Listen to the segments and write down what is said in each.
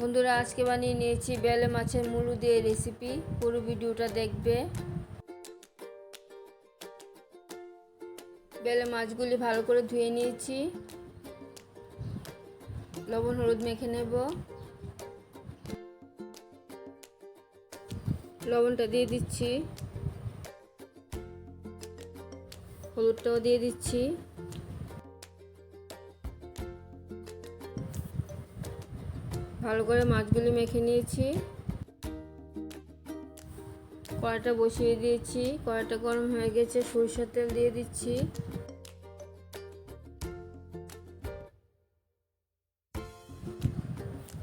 বন্ধুরা, আজকে বানিয়ে নিয়েছি বেলে মাছের মুলু দিয়ে রেসিপি পুরো ভিডিওটা দেখবে। বেলে মাছগুলি ভালো করে ধুয়ে নিয়েছি। লবণ, হলুদ মেখে নেব। লবণটা দিয়ে দিচ্ছি। হলুদটাও দিয়ে দিচ্ছি। ভালো করে মাছগুলি মেখে নিয়েছি। কড়াটা বসিয়ে দিয়েছি। কড়াটা গরম হয়ে গেছে, সরষের তেল দিয়ে দিচ্ছি।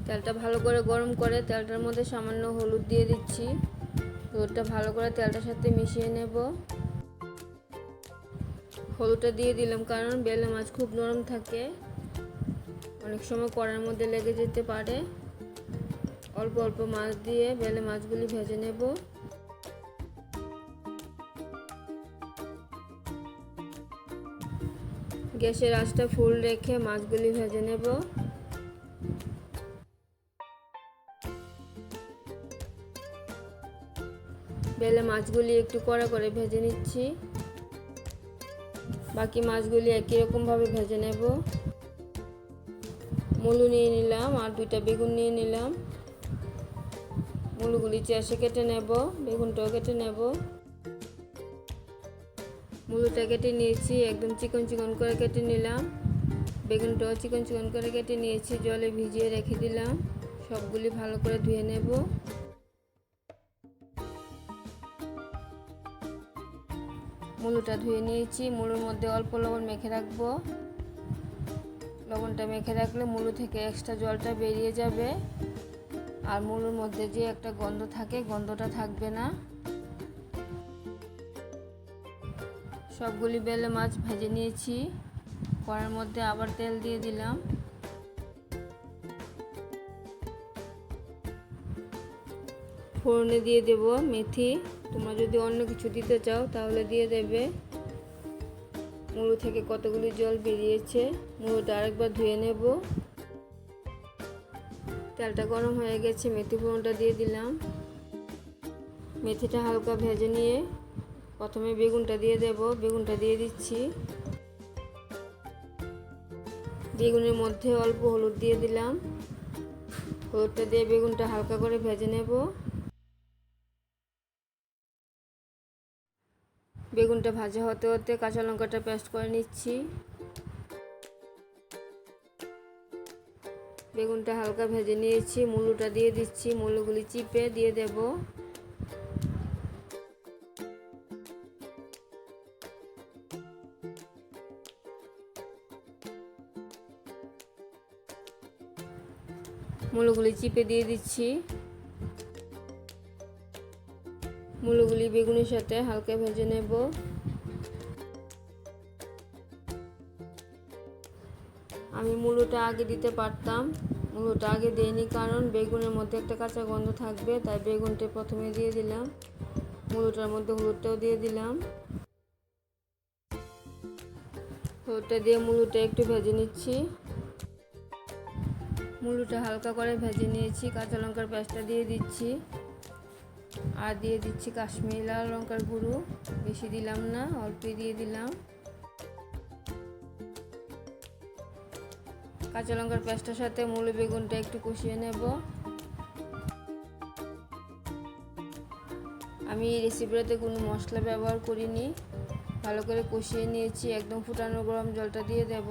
তেলটা ভালো করে গরম করে তেলটার মধ্যে সামান্য হলুদ দিয়ে দিচ্ছি। হলুদটা ভালো করে তেলটার সাথে মিশিয়ে নেব। হলুদটা দিয়ে দিলাম কারণ বেলে মাছ খুব নরম থাকে। অনেক সময় কড়ার মধ্যে লেগে যেতে পারে। অল্প অল্প মাছ দিয়ে বেলে মাছগুলি ভেজে নেব। গ্যাসের আঁচটা ফুল রেখে মাছগুলি ভেজে নেব। বেলে মাছগুলি একটু কড়া করে ভেজে নিচ্ছি। বাকি মাছগুলি একই রকমভাবে ভেজে নেব। মুলু নিয়ে নিলাম আর দুইটা বেগুন নিয়ে নিলাম। মুলুগুলি চেষে কেটে নেব, বেগুনটাও কেটে নেব। মুলুটা কেটে নিয়েছি, একদম চিকন চিকন করে কেটে নিলাম। বেগুনটাও চিকন চিকন করে কেটে নিয়েছি, জলে ভিজিয়ে রেখে দিলাম। সবগুলি ভালো করে ধুয়ে নেব। মুলুটা ধুয়ে নিয়েছি, মুলুর মধ্যে অল্প লবণ মেখে রাখব। লবণটা মেখে রাখলে মুলু থেকে এক্সট্রা জলটা বেরিয়ে যাবে। আর মুলুর মধ্যে যে একটা গন্ধ থাকে, গন্ধটা থাকবে না। সবগুলি বেলে মাছ ভেজে নিয়েছি। কড়ার মধ্যে আবার তেল দিয়ে দিলাম। ফোড়নে দিয়ে দেব মেথি। তোমরা যদি অন্য কিছু দিতে চাও, তাহলে দিয়ে দেবে। মুড়ো থেকে কতগুলি জল বেরিয়েছে, মুড়োটা আরেকবার ধুয়ে নেব। তেলটা গরম হয়ে গেছে, মেথি ফোড়নটা দিয়ে দিলাম। মেথিটা হালকা ভেজে নিয়ে প্রথমে বেগুনটা দিয়ে দেব, বেগুনটা দিয়ে দিচ্ছি। বেগুনের মধ্যে অল্প হলুদ দিয়ে দিলাম। হলুদটা দিয়ে বেগুনটা হালকা করে ভেজে নেব। বেগুনটা ভাজা হতে হতে কাঁচা লঙ্কাটা পেস্ট করে নিচ্ছি। বেগুনটা হালকা ভেজে নিয়েছি, মুলুটা দিয়ে দিচ্ছি, মুলুগুলি চিপে দিয়ে দেব। মুলুগুলি চিপে দিয়ে দিচ্ছি। মূলগুলি বেগুনের সাথে হালকা ভেজে নেব। আমি মূলোটা আগে দিতে পারতাম। মূলোটা আগে দেইনি কারণ বেগুনের মধ্যে একটা কাঁচা গন্ধ থাকবে, তাই বেগুনটা প্রথমে দিয়ে দিলাম। মূলোটার মধ্যে হলুদটাও দিয়ে দিলাম। হলুদটা দিয়ে মুলোটা একটু ভেজে নিচ্ছি। মুলোটা হালকা করে ভেজে নিয়েছি, কাঁচা লঙ্কার পেঁয়াজটা দিয়ে দিচ্ছি। আর দিয়ে দিচ্ছি কাশ্মীরি লাল লঙ্কার গুঁড়ো। বেশি দিলাম না, অল্পই দিয়ে দিলাম। কাঁচা লঙ্কার পেস্টার সাথে মূলো বেগুনটা একটু কষিয়ে নেব। আমি এই রেসিপিটাতে কোনো মশলা ব্যবহার করিনি। ভালো করে কষিয়ে নিয়েছি, একদম ফুটানো গরম জলটা দিয়ে দেব।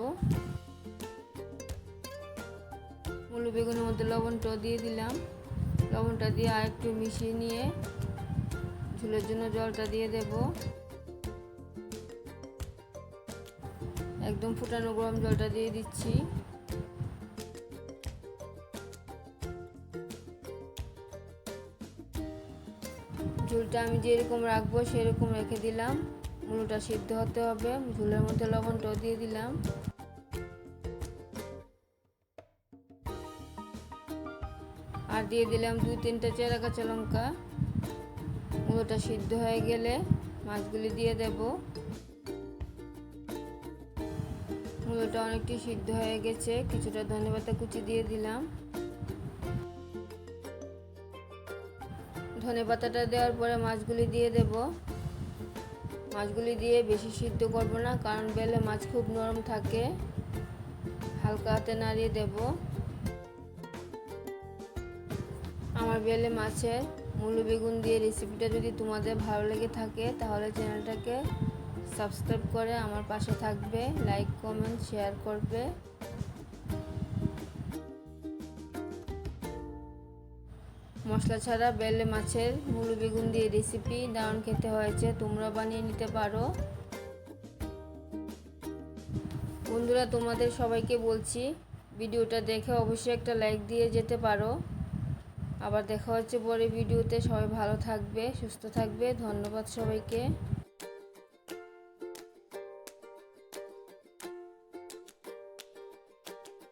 মূলো বেগুনের মধ্যে লবণটাও দিয়ে দিলাম। লবণটা দিয়ে আর একটু মিশিয়ে নিয়ে ঝুলের জন্য জলটা দিয়ে দেব। একদম ফুটানো গরম জলটা দিয়ে দিচ্ছি। ঝুলটা আমি যেরকম রাখব সেরকম রেখে দিলাম। মুলোটা সিদ্ধ হতে হবে। ঝুলের মধ্যে লবণটাও দিয়ে দিলাম। আর দিয়ে দিলাম দুই তিনটা চেরা কাঁচা লঙ্কা। মুলোটা সিদ্ধ হয়ে গেলে মাছগুলি দিয়ে দেব। মূলোটা অনেকটি সিদ্ধ হয়ে গেছে, কিছুটা ধনেপাতা কুচি দিয়ে দিলাম। ধনে পাতাটা দেওয়ার পরে মাছগুলি দিয়ে দেব। মাছগুলি দিয়ে বেশি সিদ্ধ করব না, কারণ বেলে মাছ খুব নরম থাকে। হালকা হাতে নাড়িয়ে দেব। আমার বেলে মাছের মুলো বেগুন দিয়ে রেসিপিটা যদি তোমাদের ভালো লেগে থাকে, তাহলে চ্যানেলটাকে সাবস্ক্রাইব করে আমার পাশে থাকবে লাইক কমেন্ট শেয়ার করবে। মশলা ছাড়া বেলে মাছের মুলো বেগুন দিয়ে রেসিপি দারুণ খেতে হয়েছে, তোমরা বানিয়ে নিতে পারো। বন্ধুরা, তোমাদের সবাইকে বলছি, ভিডিওটা দেখে অবশ্যই একটা লাইক দিয়ে যেতে পারো। আবার দেখা হচ্ছে পরে ভিডিওতে। সবাই ভালো থাকবে সুস্থ থাকবে। ধন্যবাদ সবাইকে।